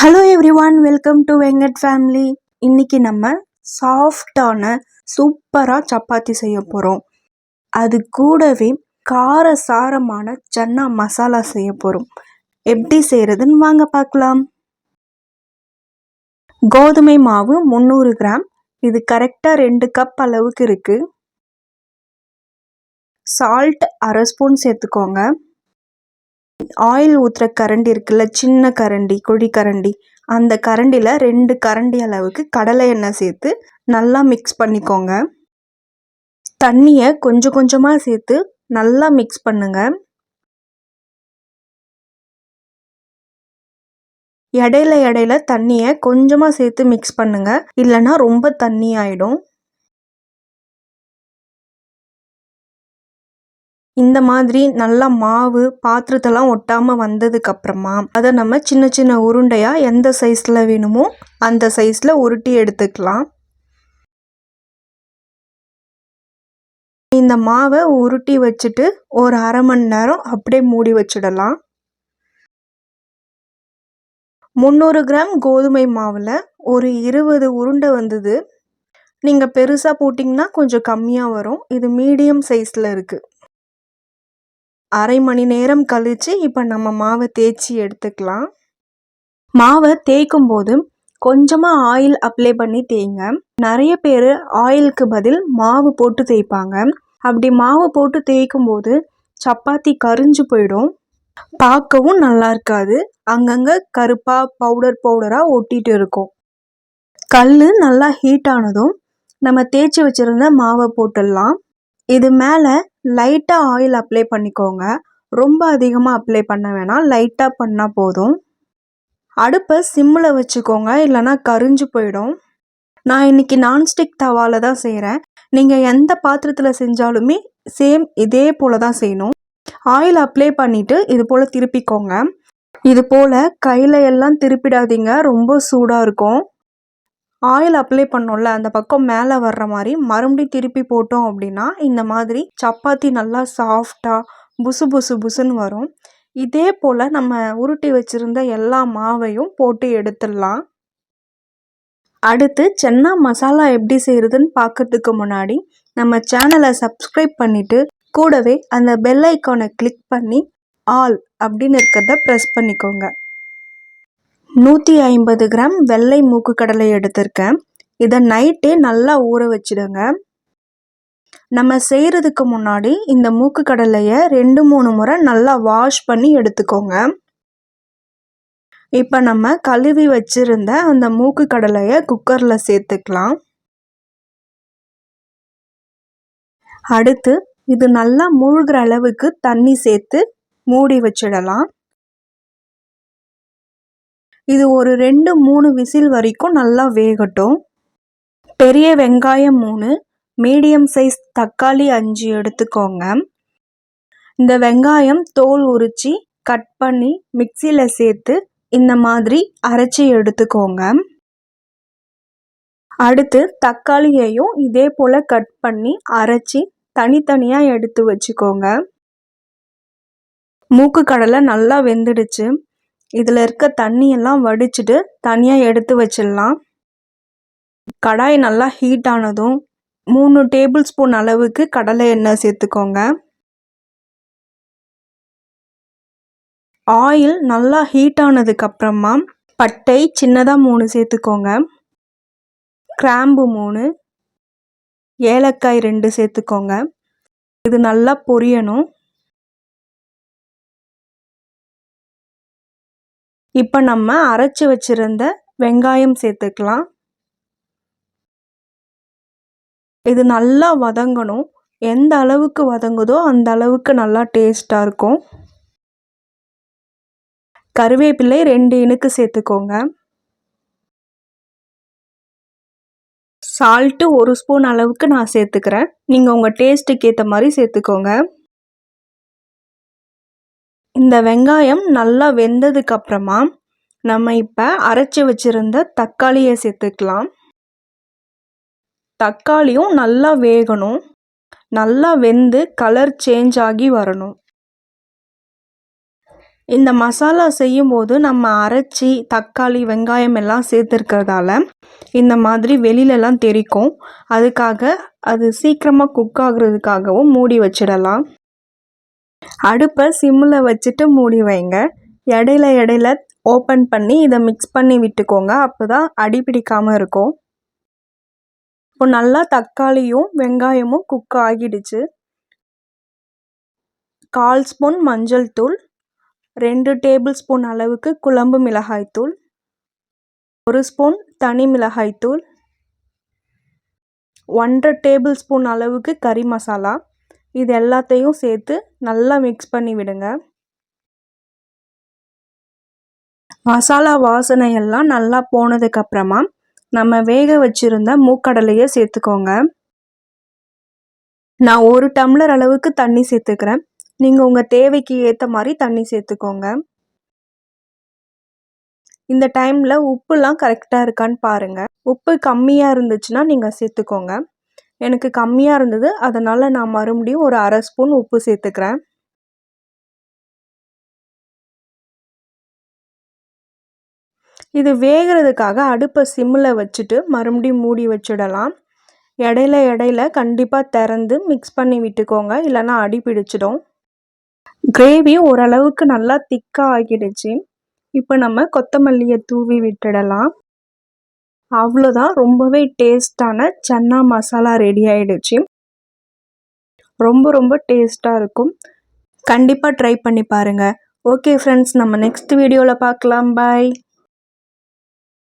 Hello everyone welcome to Venkat family இன்னைக்கு நம்ம சாஃப்டான சூப்பராக சப்பாத்தி செய்ய போகிறோம் அது கூடவே கார சாரமான சன்னா மசாலா செய்ய போகிறோம் எப்படி செய்கிறதுன்னு வாங்க பார்க்கலாம். கோதுமை மாவு முந்நூறு கிராம். இது கரெக்டாக ரெண்டு கப் அளவுக்கு இருக்குது சால்ட் அரை ஸ்பூன் சேர்த்துக்கோங்க. ஆயில் ஊற்றுற கரண்டி இருக்குல்ல சின்ன கரண்டி குழி கரண்டி அந்த கரண்டியில் ரெண்டு கரண்டி அளவுக்கு கடலை எண்ணெய் சேர்த்து நல்லா மிக்ஸ் பண்ணிக்கோங்க. தண்ணியை கொஞ்சம் கொஞ்சமாக சேர்த்து நல்லா மிக்ஸ் பண்ணுங்க. இடையில இடையில தண்ணியை கொஞ்சமாக சேர்த்து மிக்ஸ் பண்ணுங்க. இல்லைன்னா ரொம்ப தண்ணி ஆகிடும் இந்த மாதிரி நல்லா மாவு பாத்திரத்தெல்லாம் ஒட்டாமல் வந்ததுக்கப்புறமா அதை நம்ம சின்ன சின்ன உருண்டையாக எந்த சைஸில் வேணுமோ அந்த சைஸில் உருட்டி எடுத்துக்கலாம். இந்த மாவை உருட்டி வச்சுட்டு ஒரு அரை மணி நேரம் அப்படியே மூடி வச்சிடலாம். முந்நூறு கிராம் கோதுமை மாவில் ஒரு இருபது உருண்டை வந்தது. நீங்கள் பெருசாக போட்டிங்கன்னா கொஞ்சம் கம்மியாக வரும். இது மீடியம் சைஸில் இருக்குது அரை மணி நேரம் கழித்து இப்போ நம்ம மாவை தேய்ச்சி எடுத்துக்கலாம். மாவை தேய்க்கும் போது கொஞ்சமாக ஆயில் அப்ளை பண்ணி தேய்ங்க. நிறைய பேர் ஆயிலுக்கு பதில் மாவு போட்டு தேய்ப்பாங்க. அப்படி மாவு போட்டு தேய்க்கும் போது சப்பாத்தி கரிஞ்சு போயிடும். பார்க்கவும் நல்லா இருக்காது. அங்கங்கே கருப்பாக பவுடர் பவுடராக ஒட்டிகிட்டு இருக்கும். கல் நல்லா ஹீட் ஆனதும் நம்ம தேய்ச்சி வச்சுருந்த மாவை போட்டுடலாம். இது மேலே லைட்டாக ஆயில் அப்ளை பண்ணிக்கோங்க. ரொம்ப அதிகமாக அப்ளை பண்ண வேணாம். லைட்டாக பண்ணால் போதும். அடுப்பை சிம்மில் வச்சுக்கோங்க. இல்லைனா கரிஞ்சு போயிடும். நான் இன்றைக்கி நான்ஸ்டிக் தவாவில் தான் செய்கிறேன் நீங்கள் எந்த பாத்திரத்தில் செஞ்சாலுமே சேம் இதே போல் தான் செய்யணும். ஆயில் அப்ளை பண்ணிவிட்டு இது போல் திருப்பிக்கோங்க. இது போல் கையில் எல்லாம் திருப்பிடாதீங்க. ரொம்ப சூடாக இருக்கும். ஆயில் அப்ளை பண்ணோம்ல அந்த பக்கம் மேலே வர்ற மாதிரி மறுபடியும் திருப்பி போட்டோம் அப்படின்னா இந்த மாதிரி சப்பாத்தி நல்லா சாஃப்டாக புசு புசு புசுன்னு வரும். இதே போல் நம்ம உருட்டி வச்சுருந்த எல்லா மாவையும் போட்டு எடுத்துடலாம். அடுத்து சென்னா மசாலா எப்படி செய்கிறதுன்னு பார்க்கறதுக்கு முன்னாடி நம்ம சேனலை சப்ஸ்கிரைப் பண்ணிவிட்டு கூடவே அந்த பெல் ஐக்கானை கிளிக் பண்ணி ஆல் அப்படின்னு இருக்கிறத ப்ரெஸ் பண்ணிக்கோங்க. நூற்றி ஐம்பது கிராம் வெள்ளை மூக்கு கடலை எடுத்திருக்கேன். இதை நைட்டே நல்லா ஊற வச்சிடுங்க. நம்ம செய்கிறதுக்கு முன்னாடி இந்த மூக்கு கடலையை ரெண்டு மூணு முறை நல்லா வாஷ் பண்ணி எடுத்துக்கோங்க. இப்போ நம்ம கழுவி வச்சுருந்த அந்த மூக்கு கடலையை குக்கரில் சேர்த்துக்கலாம். அடுத்து இது நல்லா மூழ்கிற அளவுக்கு தண்ணி சேர்த்து மூடி வச்சிடலாம். இது ஒரு ரெண்டு மூணு விசில் வரைக்கும் நல்லா வேகட்டும். பெரிய வெங்காயம் மூணு மீடியம் சைஸ் தக்காளி அஞ்சு எடுத்துக்கோங்க. இந்த வெங்காயம் தோல் உரித்து கட் பண்ணி மிக்சியில் சேர்த்து இந்த மாதிரி அரைச்சி எடுத்துக்கோங்க. அடுத்து தக்காளியையும் இதே போல் கட் பண்ணி அரைச்சி தனித்தனியாக எடுத்து வச்சுக்கோங்க. மூக்கு கடலை நல்லா வெந்துடுச்சு. இதில் இருக்க தண்ணியெல்லாம் வடிச்சிட்டு தனியாக எடுத்து வச்சிடலாம். கடாய் நல்லா ஹீட் ஆனதும் மூணு டேபிள் ஸ்பூன் அளவுக்கு கடலை எண்ணெய் சேர்த்துக்கோங்க. ஆயில் நல்லா ஹீட் ஆனதுக்கப்புறமா பட்டை சின்னதாக மூணு சேர்த்துக்கோங்க. கிராம்பு மூணு ஏலக்காய் ரெண்டு சேர்த்துக்கோங்க. இது நல்லா பொரியணும். இப்போ நம்ம அரைச்சி வச்சுருந்த வெங்காயம் சேர்த்துக்கலாம். இது நல்லா வதங்கணும். எந்த அளவுக்கு வதங்குதோ அந்த அளவுக்கு நல்லா டேஸ்ட்டாக இருக்கும். கருவேப்பிலை ரெண்டு இனுக்கு சேர்த்துக்கோங்க. சால்ட்டு ஒரு ஸ்பூன் அளவுக்கு நான் சேர்த்துக்கிறேன். நீங்கள் உங்கள் டேஸ்ட்டுக்கு ஏற்ற மாதிரி சேர்த்துக்கோங்க. இந்த வெங்காயம் நல்லா வெந்ததுக்கு அப்புறமா நம்ம இப்போ அரைச்சி வச்சுருந்த தக்காளியை சேர்த்துக்கலாம். தக்காளியும் நல்லா வேகணும். நல்லா வெந்து கலர் சேஞ்ச் ஆகி வரணும். இந்த மசாலா செய்யும்போது நம்ம அரைச்சி தக்காளி வெங்காயம் எல்லாம் சேர்த்துருக்கிறதால இந்த மாதிரி வெளியிலலாம் தெரிக்கும். அதுக்காக அது சீக்கிரமாக குக் ஆகுறதுக்காகவும் மூடி வச்சிடலாம். அடுப்பை சிம்மில் வச்சுட்டு மூடி வைங்க. இடையில இடையில ஓப்பன் பண்ணி இதை மிக்ஸ் பண்ணி விட்டுக்கோங்க. அப்போ தான் அடி பிடிக்காமல் இருக்கும். இப்போ நல்லா தக்காளியும் வெங்காயமும் குக் ஆகிடுச்சு. கால் ஸ்பூன் மஞ்சள் தூள் ரெண்டு டேபிள் ஸ்பூன் அளவுக்கு குழம்பு மிளகாய்த்தூள் ஒரு ஸ்பூன் தனி மிளகாய்த்தூள் ஒன்றரை டேபிள் ஸ்பூன் அளவுக்கு கறி மசாலா. இது எல்லாத்தையும் சேர்த்து நல்லா மிக்ஸ் பண்ணி விடுங்க. மசாலா வாசனை எல்லாம் நல்லா போனதுக்கப்புறமா நம்ம வேக வச்சுருந்த மூக்கடலையை சேர்த்துக்கோங்க. நான் ஒரு டம்ளர் அளவுக்கு தண்ணி சேர்த்துக்கிறேன். நீங்கள் உங்கள் தேவைக்கு ஏற்ற மாதிரி தண்ணி சேர்த்துக்கோங்க. இந்த டைமில் உப்புலாம் கரெக்டாக இருக்கான்னு பாருங்கள் உப்பு கம்மியாக இருந்துச்சுன்னா நீங்கள் சேர்த்துக்கோங்க. எனக்கு கம்மியாக இருந்தது. அதனால் நான் மறுபடியும் ஒரு அரை ஸ்பூன் உப்பு சேர்த்துக்கிறேன். இது வேகிறதுக்காக அடுப்பை சிம்மில் வச்சுட்டு மறுபடியும் மூடி வச்சிடலாம். இடையில இடையில கண்டிப்பாக திறந்து மிக்ஸ் பண்ணி விட்டுக்கோங்க. இல்லைன்னா அடி பிடிச்சிடும். கிரேவி ஓரளவுக்கு நல்லா திக்காக ஆகிடுச்சு. இப்போ நம்ம கொத்தமல்லியை தூவி விட்டுடலாம். அவ்வளோதான் ரொம்பவே டேஸ்டான சன்னா மசாலா ரெடி ஆகிடுச்சு ரொம்ப ரொம்ப டேஸ்ட்டாக இருக்கும். கண்டிப்பாக ட்ரை பண்ணி பாருங்கள் ஓகே ஃப்ரெண்ட்ஸ் நம்ம நெக்ஸ்ட் வீடியோவில் பார்க்கலாம். பாய்